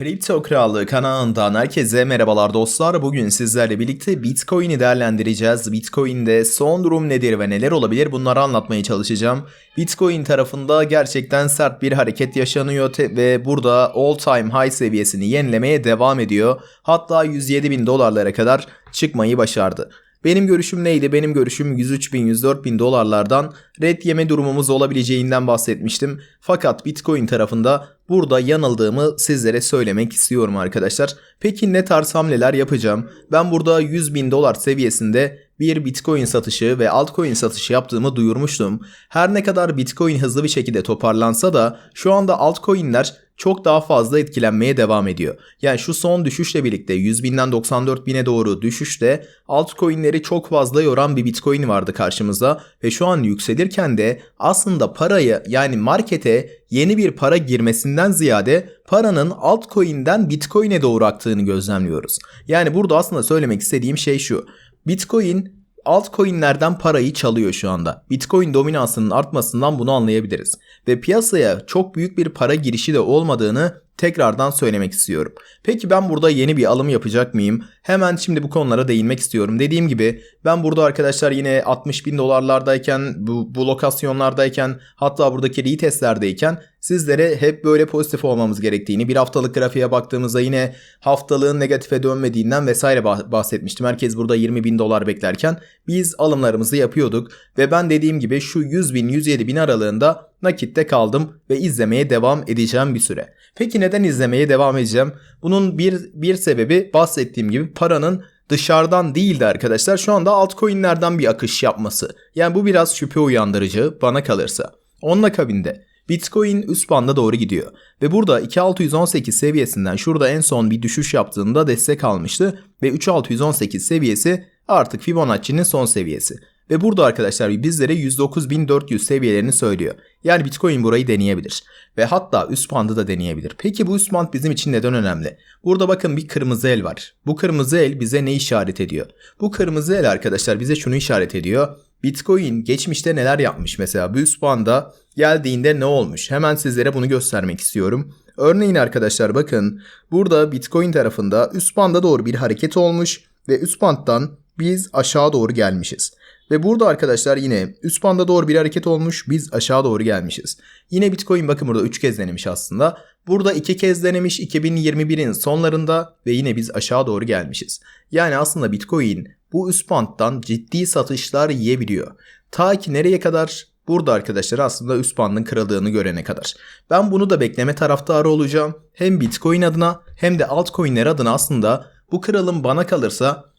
Kripto Krallığı kanalından herkese merhabalar dostlar. Bugün sizlerle birlikte Bitcoin'i değerlendireceğiz. Bitcoin'de son durum nedir ve neler olabilir bunları anlatmaya çalışacağım. Bitcoin tarafında gerçekten sert bir hareket yaşanıyor ve burada all time high seviyesini yenilemeye devam ediyor. Hatta 107 bin dolarlara kadar çıkmayı başardı. Benim görüşüm neydi? Benim görüşüm 103 bin, 104 bin dolarlardan red yeme durumumuz olabileceğinden bahsetmiştim. Fakat Bitcoin tarafında burada yanıldığımı sizlere söylemek istiyorum arkadaşlar. Peki ne tarz hamleler yapacağım? Ben burada 100 bin dolar seviyesinde bir Bitcoin satışı ve altcoin satışı yaptığımı duyurmuştum. Her ne kadar Bitcoin hızlı bir şekilde toparlansa da şu anda altcoin'ler çok daha fazla etkilenmeye devam ediyor. Yani şu son düşüşle birlikte 100 binden 94 bine doğru düşüşte altcoin'leri çok fazla yoran bir Bitcoin vardı karşımızda ve şu an yükselirken de aslında parayı yani markete yeni bir para girmesinden ziyade paranın altcoin'den Bitcoin'e doğru aktığını gözlemliyoruz. Yani burada aslında söylemek istediğim şey şu. Bitcoin altcoin'lerden parayı çalıyor şu anda. Bitcoin dominansının artmasından bunu anlayabiliriz. Ve piyasaya çok büyük bir para girişi de olmadığını tekrardan söylemek istiyorum. Peki ben burada yeni bir alım yapacak mıyım? Hemen şimdi bu konulara değinmek istiyorum. Dediğim gibi ben burada arkadaşlar yine 60 bin dolarlardayken bu, bu lokasyonlardayken hatta buradaki retestlerdeyken sizlere hep böyle pozitif olmamız gerektiğini bir haftalık grafiğe baktığımızda yine haftalığın negatife dönmediğinden vesaire bah- bahsetmiştim. Herkes burada 20 bin dolar beklerken biz alımlarımızı yapıyorduk ve ben dediğim gibi şu 100 bin 107 bin aralığında nakitte kaldım ve izlemeye devam edeceğim bir süre. Peki neden izlemeye devam edeceğim? Bunun bir, bir sebebi bahsettiğim gibi paranın dışarıdan değil de arkadaşlar şu anda altcoin'lerden bir akış yapması. Yani bu biraz şüphe uyandırıcı bana kalırsa. Onun akabinde Bitcoin üst banda doğru gidiyor. Ve burada 2618 seviyesinden şurada en son bir düşüş yaptığında destek almıştı. Ve 3618 seviyesi artık Fibonacci'nin son seviyesi. Ve burada arkadaşlar bizlere 109.400 seviyelerini söylüyor. Yani Bitcoin burayı deneyebilir. Ve hatta üst bandı da deneyebilir. Peki bu üst band bizim için neden önemli? Burada bakın bir kırmızı el var. Bu kırmızı el bize ne işaret ediyor? Bu kırmızı el arkadaşlar bize şunu işaret ediyor. Bitcoin geçmişte neler yapmış mesela bu üst banda geldiğinde ne olmuş? Hemen sizlere bunu göstermek istiyorum. Örneğin arkadaşlar bakın burada Bitcoin tarafında üst banda doğru bir hareket olmuş ve üst bandtan biz aşağı doğru gelmişiz. Ve burada arkadaşlar yine üst banda doğru bir hareket olmuş. Biz aşağı doğru gelmişiz. Yine Bitcoin bakın burada 3 kez denemiş aslında. Burada 2 kez denemiş 2021'in sonlarında ve yine biz aşağı doğru gelmişiz. Yani aslında Bitcoin bu üst bandtan ciddi satışlar yiyebiliyor. Ta ki nereye kadar? Burada arkadaşlar aslında üst bandın kırıldığını görene kadar. Ben bunu da bekleme taraftarı olacağım. Hem Bitcoin adına hem de altcoin'ler adına aslında bu kırılım bana kalırsa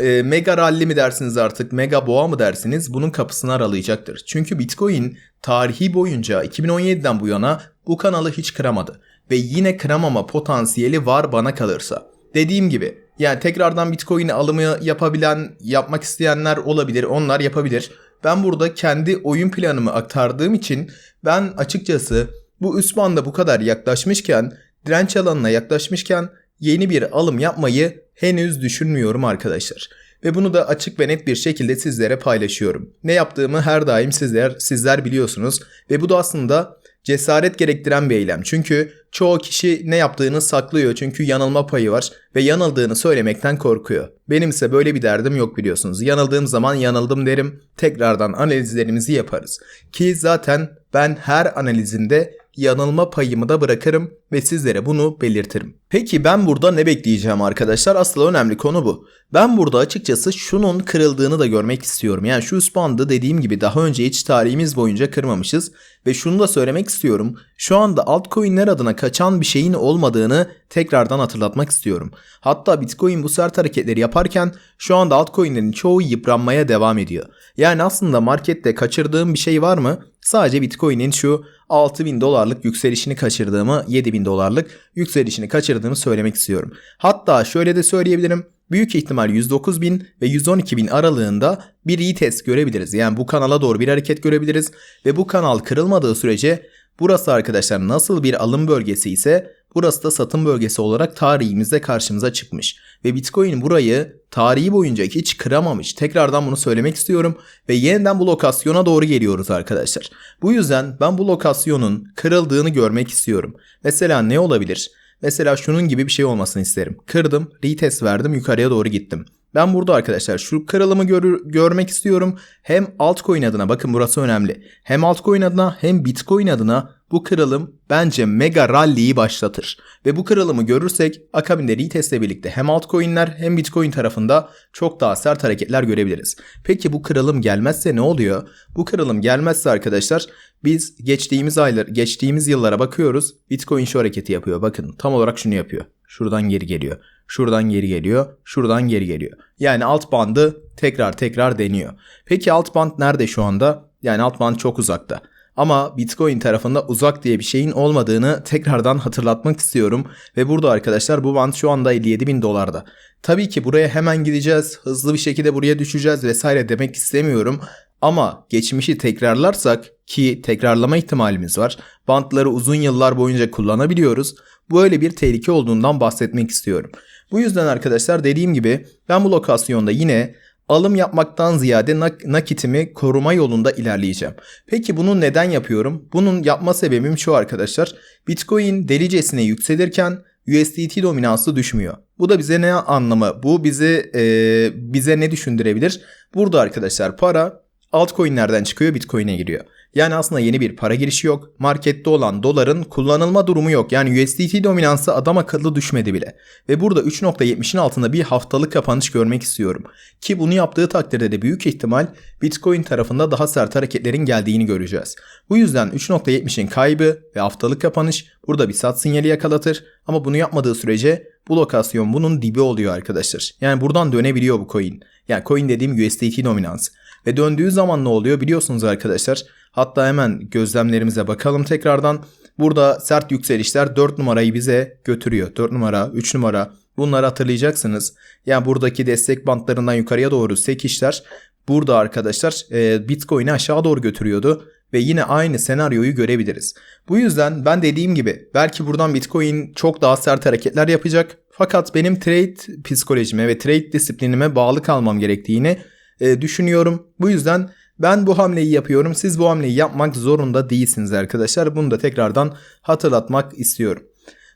e, mega rally mi dersiniz artık mega boğa mı dersiniz bunun kapısını aralayacaktır. Çünkü Bitcoin tarihi boyunca 2017'den bu yana bu kanalı hiç kıramadı. Ve yine kıramama potansiyeli var bana kalırsa. Dediğim gibi yani tekrardan Bitcoin alımı yapabilen, yapmak isteyenler olabilir. Onlar yapabilir. Ben burada kendi oyun planımı aktardığım için ben açıkçası bu üst banda bu kadar yaklaşmışken, direnç alanına yaklaşmışken yeni bir alım yapmayı henüz düşünmüyorum arkadaşlar. Ve bunu da açık ve net bir şekilde sizlere paylaşıyorum. Ne yaptığımı her daim sizler sizler biliyorsunuz ve bu da aslında cesaret gerektiren bir eylem. Çünkü çoğu kişi ne yaptığını saklıyor çünkü yanılma payı var ve yanıldığını söylemekten korkuyor. Benim ise böyle bir derdim yok biliyorsunuz. Yanıldığım zaman yanıldım derim. Tekrardan analizlerimizi yaparız. Ki zaten ben her analizimde yanılma payımı da bırakırım ve sizlere bunu belirtirim. Peki ben burada ne bekleyeceğim arkadaşlar? Asıl önemli konu bu. Ben burada açıkçası şunun kırıldığını da görmek istiyorum. Yani şu üst bandı dediğim gibi daha önce hiç tarihimiz boyunca kırmamışız. Ve şunu da söylemek istiyorum. Şu anda altcoin'ler adına kaçan bir şeyin olmadığını tekrardan hatırlatmak istiyorum. Hatta Bitcoin bu sert hareketleri yaparken şu anda altcoin'lerin çoğu yıpranmaya devam ediyor. Yani aslında markette kaçırdığım bir şey var mı? Sadece Bitcoin'in şu 6000 dolarlık yükselişini kaçırdığımı, 7000 dolarlık yükselişini kaçırdığımı söylemek istiyorum. Hatta şöyle de söyleyebilirim. Büyük ihtimal 109.000 ve 112.000 aralığında bir retest görebiliriz. Yani bu kanala doğru bir hareket görebiliriz ve bu kanal kırılmadığı sürece burası arkadaşlar nasıl bir alım bölgesi ise burası da satım bölgesi olarak tarihimizde karşımıza çıkmış. Ve Bitcoin burayı tarihi boyunca hiç kıramamış. Tekrardan bunu söylemek istiyorum ve yeniden bu lokasyona doğru geliyoruz arkadaşlar. Bu yüzden ben bu lokasyonun kırıldığını görmek istiyorum. Mesela ne olabilir? Mesela şunun gibi bir şey olmasını isterim. Kırdım, retest verdim, yukarıya doğru gittim. Ben burada arkadaşlar şu kırılımı gör, görmek istiyorum. Hem altcoin adına bakın burası önemli. Hem altcoin adına hem bitcoin adına bu kırılım bence mega rally'yi başlatır. Ve bu kırılımı görürsek akabinde retest ile birlikte hem altcoin'ler hem bitcoin tarafında çok daha sert hareketler görebiliriz. Peki bu kırılım gelmezse ne oluyor? Bu kırılım gelmezse arkadaşlar biz geçtiğimiz aylar, geçtiğimiz yıllara bakıyoruz. Bitcoin şu hareketi yapıyor. Bakın tam olarak şunu yapıyor. Şuradan geri geliyor. Şuradan geri geliyor. Şuradan geri geliyor. Yani alt bandı tekrar tekrar deniyor. Peki alt band nerede şu anda? Yani alt band çok uzakta. Ama Bitcoin tarafında uzak diye bir şeyin olmadığını tekrardan hatırlatmak istiyorum. Ve burada arkadaşlar bu band şu anda 57 bin dolarda. Tabii ki buraya hemen gideceğiz, hızlı bir şekilde buraya düşeceğiz vesaire demek istemiyorum. Ama geçmişi tekrarlarsak ki tekrarlama ihtimalimiz var. Bantları uzun yıllar boyunca kullanabiliyoruz. Böyle bir tehlike olduğundan bahsetmek istiyorum. Bu yüzden arkadaşlar dediğim gibi ben bu lokasyonda yine alım yapmaktan ziyade nak- nakitimi koruma yolunda ilerleyeceğim. Peki bunu neden yapıyorum? Bunun yapma sebebim şu arkadaşlar. Bitcoin delicesine yükselirken USDT dominansı düşmüyor. Bu da bize ne anlamı? Bu bizi e, bize ne düşündürebilir? Burada arkadaşlar para altcoin'lerden çıkıyor Bitcoin'e giriyor. Yani aslında yeni bir para girişi yok. Markette olan doların kullanılma durumu yok. Yani USDT dominansı adam akıllı düşmedi bile. Ve burada 3.70'in altında bir haftalık kapanış görmek istiyorum. Ki bunu yaptığı takdirde de büyük ihtimal Bitcoin tarafında daha sert hareketlerin geldiğini göreceğiz. Bu yüzden 3.70'in kaybı ve haftalık kapanış burada bir sat sinyali yakalatır. Ama bunu yapmadığı sürece bu lokasyon bunun dibi oluyor arkadaşlar. Yani buradan dönebiliyor bu coin. Yani coin dediğim USDT dominansı. Ve döndüğü zaman ne oluyor biliyorsunuz arkadaşlar. Hatta hemen gözlemlerimize bakalım tekrardan. Burada sert yükselişler 4 numarayı bize götürüyor. 4 numara, 3 numara bunları hatırlayacaksınız. Yani buradaki destek bantlarından yukarıya doğru sekişler. Burada arkadaşlar e, Bitcoin'i aşağı doğru götürüyordu. Ve yine aynı senaryoyu görebiliriz. Bu yüzden ben dediğim gibi belki buradan Bitcoin çok daha sert hareketler yapacak. Fakat benim trade psikolojime ve trade disiplinime bağlı kalmam gerektiğini e, düşünüyorum. Bu yüzden ben bu hamleyi yapıyorum. Siz bu hamleyi yapmak zorunda değilsiniz arkadaşlar. Bunu da tekrardan hatırlatmak istiyorum.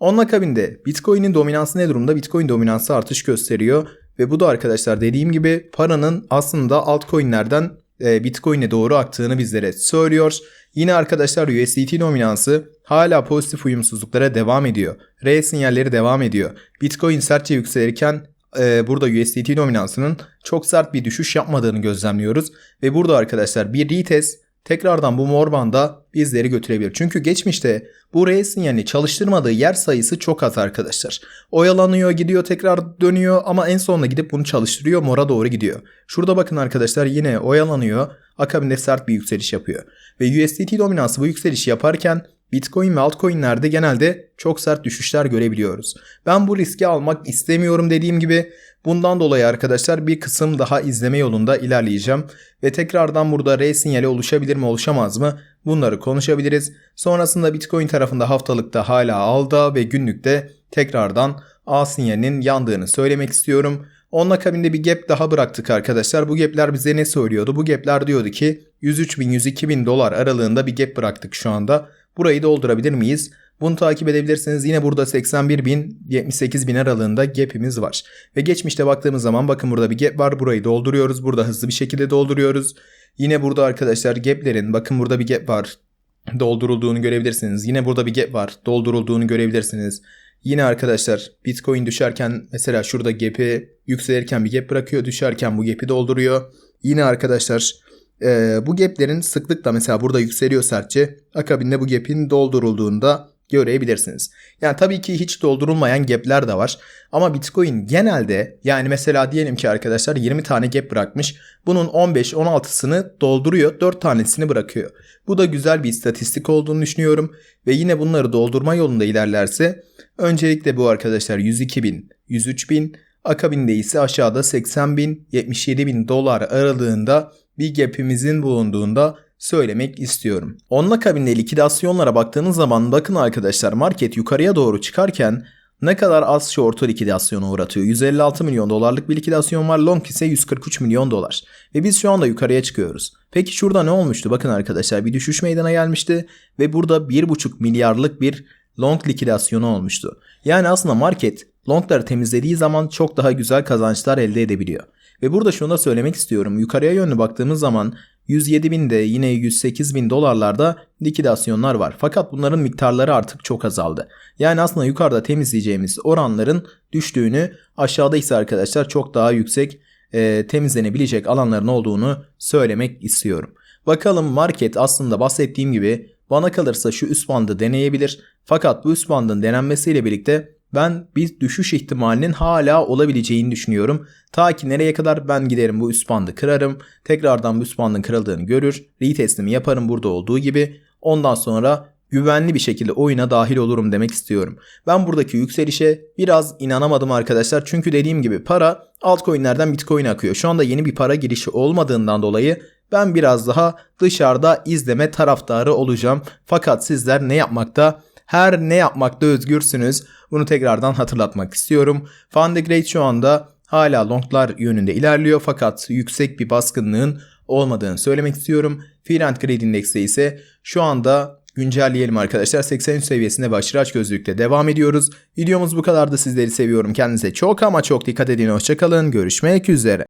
Onun akabinde Bitcoin'in dominansı ne durumda? Bitcoin dominansı artış gösteriyor. Ve bu da arkadaşlar dediğim gibi paranın aslında altcoin'lerden e, Bitcoin'e doğru aktığını bizlere söylüyor. Yine arkadaşlar USDT dominansı hala pozitif uyumsuzluklara devam ediyor. R sinyalleri devam ediyor. Bitcoin sertçe yükselirken e, burada USDT dominansının çok sert bir düşüş yapmadığını gözlemliyoruz. Ve burada arkadaşlar bir retest tekrardan bu mor banda bizleri götürebilir. Çünkü geçmişte bu R sinyalini çalıştırmadığı yer sayısı çok az arkadaşlar. Oyalanıyor gidiyor tekrar dönüyor ama en sonunda gidip bunu çalıştırıyor mora doğru gidiyor. Şurada bakın arkadaşlar yine oyalanıyor akabinde sert bir yükseliş yapıyor. Ve USDT dominansı bu yükselişi yaparken Bitcoin ve altcoin'lerde genelde çok sert düşüşler görebiliyoruz. Ben bu riski almak istemiyorum dediğim gibi. Bundan dolayı arkadaşlar bir kısım daha izleme yolunda ilerleyeceğim. Ve tekrardan burada R sinyali oluşabilir mi oluşamaz mı? Bunları konuşabiliriz. Sonrasında Bitcoin tarafında haftalıkta hala alda ve günlükte tekrardan A sinyalinin yandığını söylemek istiyorum. Onun akabinde bir gap daha bıraktık arkadaşlar. Bu gapler bize ne söylüyordu? Bu gapler diyordu ki 103 bin 102 bin dolar aralığında bir gap bıraktık şu anda. Burayı doldurabilir miyiz? Bunu takip edebilirsiniz. Yine burada 81 bin 78 bin aralığında gap'imiz var. Ve geçmişte baktığımız zaman bakın burada bir gap var. Burayı dolduruyoruz. Burada hızlı bir şekilde dolduruyoruz. Yine burada arkadaşlar gap'lerin bakın burada bir gap var. Doldurulduğunu görebilirsiniz. Yine burada bir gap var. Doldurulduğunu görebilirsiniz. Yine arkadaşlar Bitcoin düşerken mesela şurada gap'i yükselirken bir gap bırakıyor. Düşerken bu gap'i dolduruyor. Yine arkadaşlar e, bu gaplerin sıklıkla mesela burada yükseliyor sertçe. Akabinde bu gap'in doldurulduğunda görebilirsiniz. Yani tabii ki hiç doldurulmayan gap'ler de var. Ama Bitcoin genelde yani mesela diyelim ki arkadaşlar 20 tane gap bırakmış. Bunun 15-16'sını dolduruyor. 4 tanesini bırakıyor. Bu da güzel bir istatistik olduğunu düşünüyorum. Ve yine bunları doldurma yolunda ilerlerse öncelikle bu arkadaşlar 102 bin, 103 bin, akabinde ise aşağıda 80 bin, 77 bin dolar aralığında bir gap'imizin bulunduğunda söylemek istiyorum. Onun akabinde likidasyonlara baktığınız zaman bakın arkadaşlar market yukarıya doğru çıkarken ne kadar az short'u likidasyona uğratıyor. 156 milyon dolarlık bir likidasyon var. Long ise 143 milyon dolar. Ve biz şu anda yukarıya çıkıyoruz. Peki şurada ne olmuştu? Bakın arkadaşlar bir düşüş meydana gelmişti. Ve burada 1,5 milyarlık bir long likidasyonu olmuştu. Yani aslında market longları temizlediği zaman çok daha güzel kazançlar elde edebiliyor. Ve burada şunu da söylemek istiyorum. Yukarıya yönlü baktığımız zaman 107 binde yine 108 bin dolarlarda likidasyonlar var. Fakat bunların miktarları artık çok azaldı. Yani aslında yukarıda temizleyeceğimiz oranların düştüğünü aşağıda ise arkadaşlar çok daha yüksek e, temizlenebilecek alanların olduğunu söylemek istiyorum. Bakalım market aslında bahsettiğim gibi bana kalırsa şu üst bandı deneyebilir. Fakat bu üst bandın denenmesiyle birlikte ben bir düşüş ihtimalinin hala olabileceğini düşünüyorum. Ta ki nereye kadar ben giderim bu üst bandı kırarım. Tekrardan bu üst bandın kırıldığını görür. Retestimi yaparım burada olduğu gibi. Ondan sonra güvenli bir şekilde oyuna dahil olurum demek istiyorum. Ben buradaki yükselişe biraz inanamadım arkadaşlar. Çünkü dediğim gibi para altcoin'lerden Bitcoin'e akıyor. Şu anda yeni bir para girişi olmadığından dolayı ben biraz daha dışarıda izleme taraftarı olacağım. Fakat sizler ne yapmakta? Her ne yapmakta özgürsünüz. Bunu tekrardan hatırlatmak istiyorum. Funding rate şu anda hala longlar yönünde ilerliyor fakat yüksek bir baskınlığın olmadığını söylemek istiyorum. Fear and Index'te ise şu anda güncelleyelim arkadaşlar. 83 seviyesinde ve aşırı aç gözlükle devam ediyoruz. Videomuz bu kadardı. Sizleri seviyorum. Kendinize çok ama çok dikkat edin. Hoşçakalın. Görüşmek üzere.